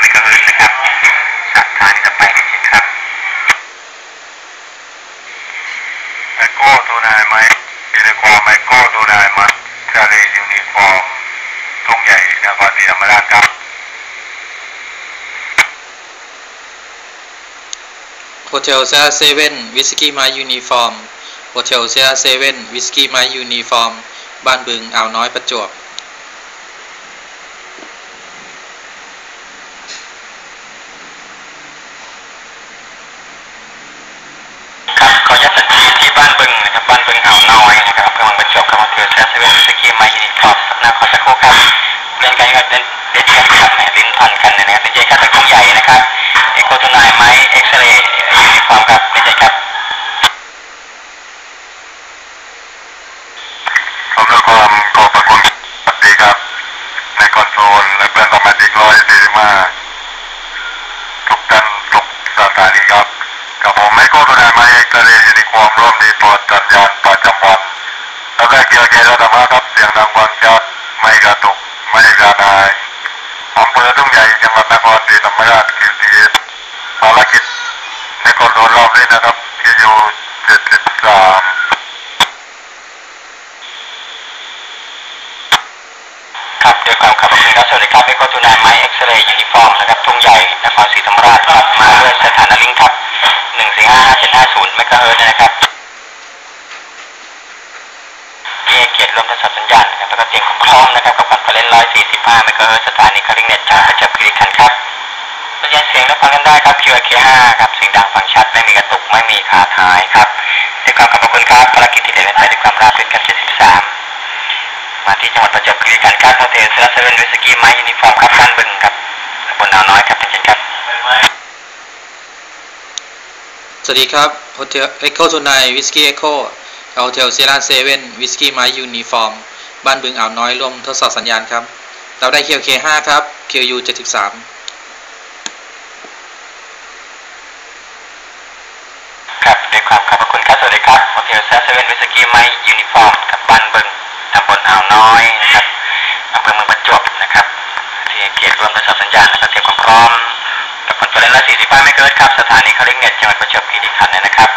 เมกะเฮิรตซ์นะครับสถานีต่อไปนะครับไมโก้ตัวนายไหมยูนิฟอร์มไมโก้ตัวนายมาทะเลยูนิฟอร์มทุ่งใหญ่นครศรีธรรมราชครับโฮเทลเซราเซเว่นวิสกี้ไม้ยูนิฟอร์มโฮเทลเซราเซเว่นวิสกี้ไม้ยูนิฟอร์ม บ้านบึงอ่าวน้อยประจวบครับ การีครับกับผมไม่โก้ตัวนายไหมทะเลยูนิฟอร์มร่วมดีปลอดจัดยานประจำวันแล้วก็เกียร์เกียระดับครับเสียงดังวังชัดไม่กระตุกไม่กระนายอำเภอทุ่งใหญ่จังหวัดนครศรีธรรมราชคือทีภารกิจในคอนโซลรอบนี้นะครับที่อยู่เจ็ดสิบสาม ครับด้วยความขอบคุณครับสวัสดีครับเอ็กโคทูนายไม้เอ็กซเรย์ยูนิฟอร์มนะครับทุ่งใหญ่นครศรีธรรมราชครับมาด้วยสถานะลิงครับหนึ่งสี่ห้าเจ็ดห้าศูนย์เมกะเฮิรตซ์นะครับที่เกียรติรวมทดสอบสัญญาณนะครับแล้วก็เตรียมพร้อมนะครับกับคอนเฟอเรนร้อยสี่สิบห้าเมกะเฮิรตซ์สถานีคาริงเน็ตจากประจวบคีรีขันธ์ครับสัญญาณเสียงรับฟังกันได้ครับ QRK 5ครับเสียงดังฟังชัดไม่มีกระตุกไม่มีขาดหายครับด้วยความขอบคุณครับภารกิจที่เดินไปด้วย การค้าคาเทนเซอร์เซเว่นวิสกี้ไม้ยูนิฟอร์มครับบ้านบึงครับบนอ่าวน้อยครับท่านเชนครับ สวัสดีครับโฮเทลเอ็กโคทูไนวิสกี้เอ็กโคโฮเทลเซราเซเว่นวิสกี้ไม้ยูนิฟอร์มบ้านบึงอ่าวน้อยร่วมทดสอบสัญญาณครับ เราได้ยวเคห้าครับเคียวยูเจ็ดสิบสาม เงีดจังหวัดประจวบคีรีขันธ์นะครับ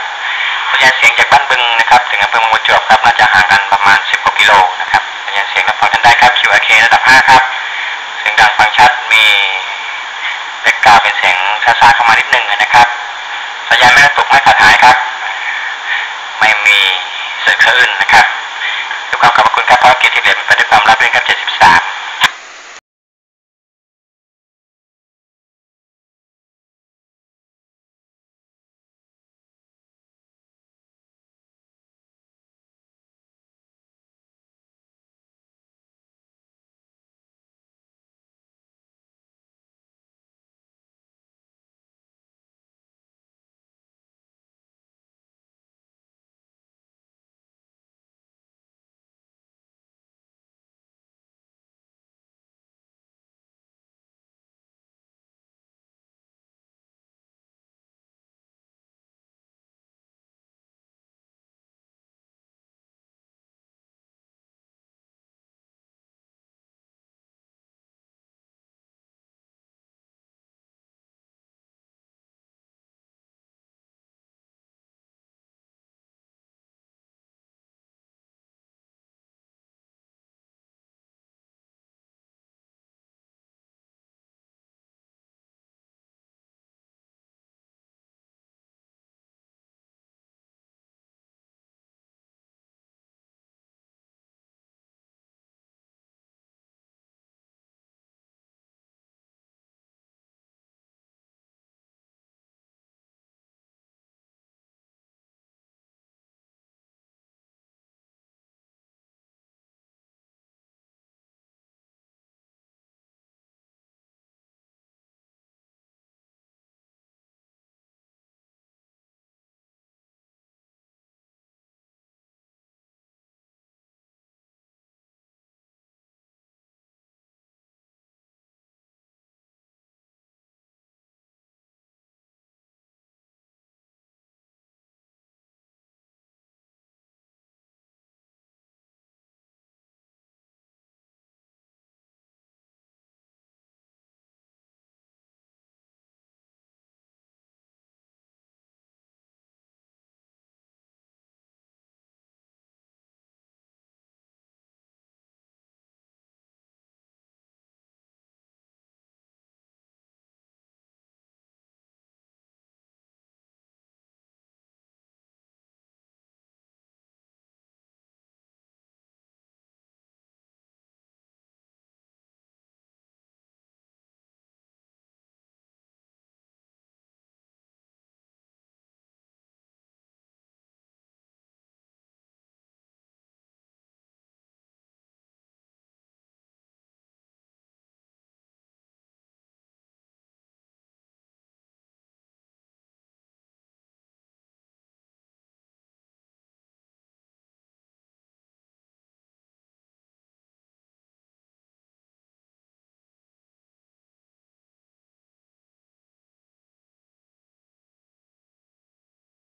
สัญญาณเสียงจากบ้านบึงนะครับ ถึงอำเภอเมืองประจวบครับน่าจะห่างกันประมาณ 10กว่ากิโลนะครับสัญญาณเสียงรับฟังกันได้ครับ QRK ระดับ 5 ครับเสียงดังฟังชัดมีเล็กกาเป็นเสียงซาซาเข้ามานิดนึ่งนะครับ สัญญาณไม่ตกไม่ขาดหายครับ ไม่มีเสื่อคลื่นนะครับด้วยความขอบคุณครับภารกิจที่เหลือเป็นไปด้วยความรับเรื่องกัน